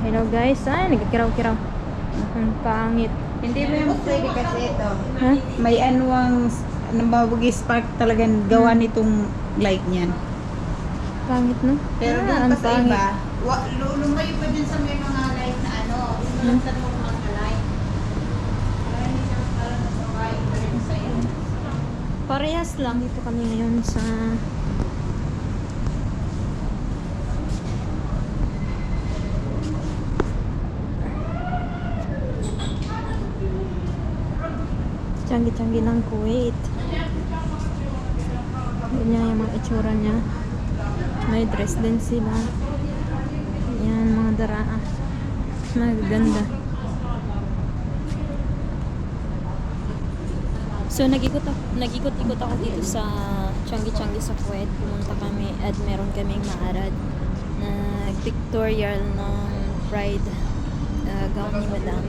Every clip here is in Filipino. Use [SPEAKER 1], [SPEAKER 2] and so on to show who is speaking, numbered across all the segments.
[SPEAKER 1] Hello guys. Ay, nagkiraw-kiraw. Ang pangit.
[SPEAKER 2] Hindi mo yung pwede kasi ito.
[SPEAKER 1] Ha?
[SPEAKER 2] May anuang nabawag spark talagang gawa nitong light niyan.
[SPEAKER 1] Pangit no?
[SPEAKER 2] Pero
[SPEAKER 1] Ah,
[SPEAKER 2] doon pa sa iba, wa, lu- lumayo pa din sa may mga light na ano,
[SPEAKER 1] Hmm?
[SPEAKER 2] tatlong mga light. Sa.
[SPEAKER 1] Parehas lang. Dito kami ngayon sa... Tiyanggi-tiyanggi ng Kuwait. Ganyan yung mga itsura niya. May dress din sila. Yan, mga daraa. Magaganda. So nag-ikot ako, nag-ikot-ikot ako dito sa Changi-Changi sa Kuwait. Pumunta kami at meron kaming maarad na pictorial ng bride uh, gown ni Madam.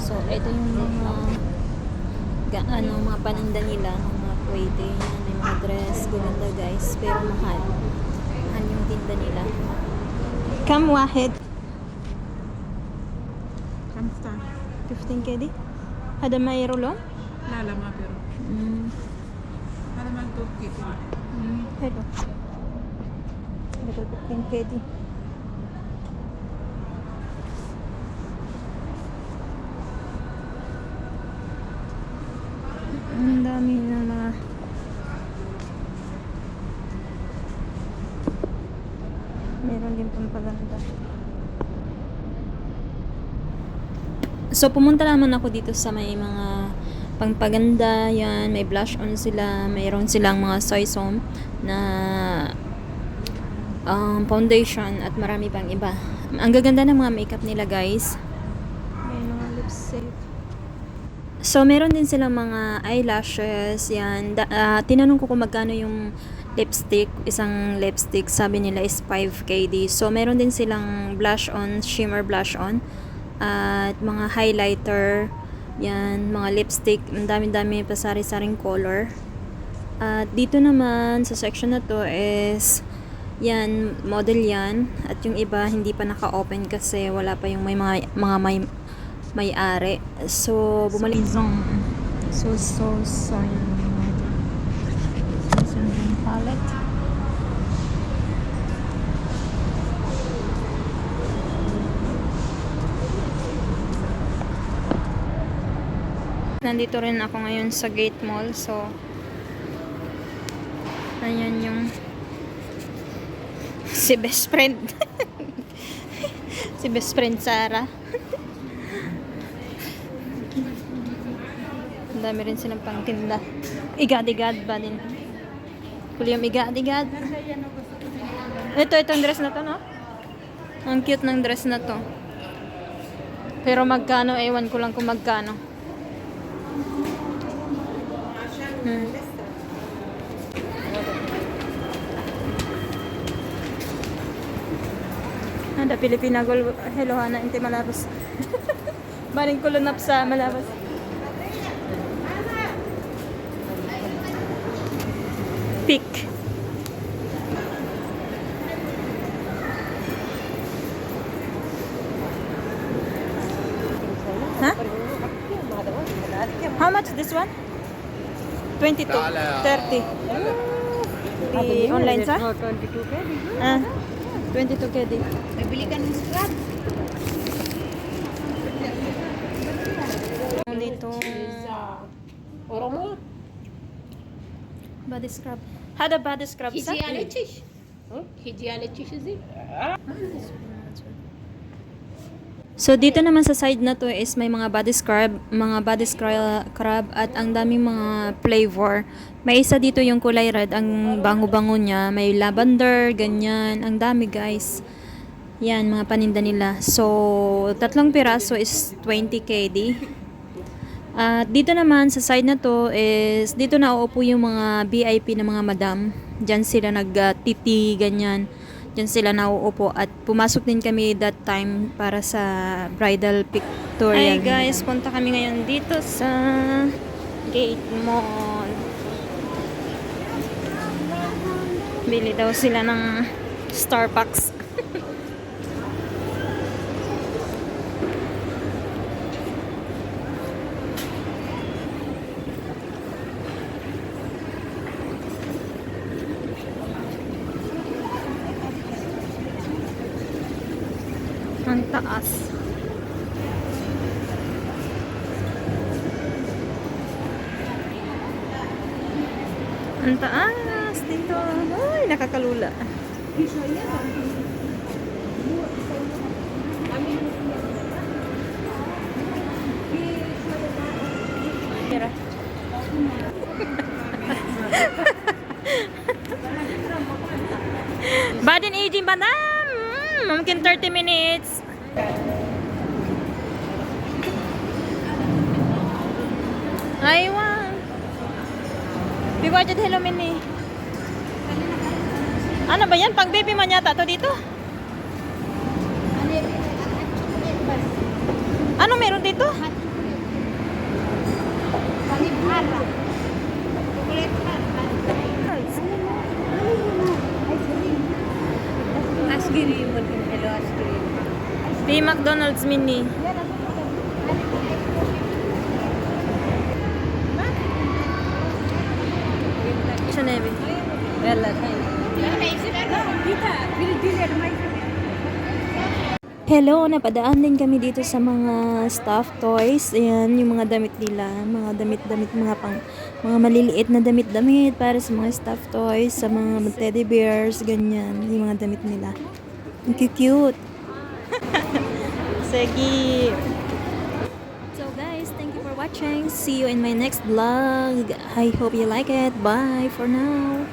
[SPEAKER 1] So ito yung mga ga, ano, mga paninda nila, mga Kuwaiti. Yan, may mga dress, gaganda guys. Pero mahal. Mahal yung tinda nila. Kam wahid.
[SPEAKER 2] Kamsta?
[SPEAKER 1] 15 KD. Hada may rolon?
[SPEAKER 2] Lala ma pero.
[SPEAKER 1] Mm.
[SPEAKER 2] Ano man to kit.
[SPEAKER 1] Hello. Hello, 15 KD. Ang dami na mga meron din pampaganda. So, pumunta naman ako dito sa may mga pangpaganda, yan, may blush on sila, mayroon silang mga soy som na um, foundation at marami pang iba. Ang gaganda ng mga makeup nila, guys. May mga lipstick. So, meron din silang mga eyelashes, yan. Da, ah, tinanong ko kung magkano yung lipstick, isang lipstick, sabi nila is 5KD. So, meron din silang blush on, shimmer blush on, at mga highlighter, yan, mga lipstick, ang dami-dami pa sari-saring color. At dito naman, sa section na to is, yan, model yan. At yung iba, hindi pa naka-open kasi wala pa yung may mga, mga may, may-ari. So, bumalik. So, so, so, palette. Nandito rin ako ngayon sa Gate Mall. So, ayan yung si best friend. si best friend Sarah. Dami rin silang pangtinda. Igad-igad ba din? Kulyam igad-igad. Ito, itong dress na to, no? Ang cute ng dress na to. Pero magkano, ewan ko lang kung magkano. Hmm. Ada Pilipina Gol Hello Hana Inti Malabas. Baling kulunap sa Malabas. Much this one? 22. 30. The online sa? Ah, 22 KD.
[SPEAKER 2] Nabili ka ng scrap.
[SPEAKER 1] Dito.
[SPEAKER 3] Oromo?
[SPEAKER 1] Body scrub. Hada body scrub sa?
[SPEAKER 3] Hijyanetiş. Hijyanetiş izi.
[SPEAKER 1] So dito naman sa side na to is may mga body scrub, mga body scrub scrub at ang daming mga flavor. May isa dito yung kulay red, ang bango-bango niya. May lavender, ganyan. Ang dami guys. Yan, mga paninda nila. So, tatlong piraso is 20 KD. At dito naman sa side na to is dito na uupo yung mga VIP na mga madam. Diyan sila nag-titi, ganyan. Diyan sila nauupo at pumasok din kami that time para sa bridal pictorial. Hi guys, punta kami ngayon dito sa Gate Mall. Bili daw sila ng Starbucks. Ang taas. Ang taas dito. Ay, nakakalula. Tira. Aging ba mungkin 30 minutes. Aywa. Biwa dyan hello mini. Ano ba yan? Pang baby man yata to dito? Ano meron dito?
[SPEAKER 3] Ice cream mo din. Hello, ice cream.
[SPEAKER 1] Di McDonald's mini. Siya nebe. Hello, napadaan din kami dito sa mga stuffed toys. Ayan, yung mga damit nila. Mga damit-damit, mga pang, mga maliliit na damit-damit para sa mga stuffed toys, sa mga teddy bears, ganyan. Yung mga damit nila. Ang cute. Sige. So guys, thank you for watching. See you in my next vlog. I hope you like it. Bye for now.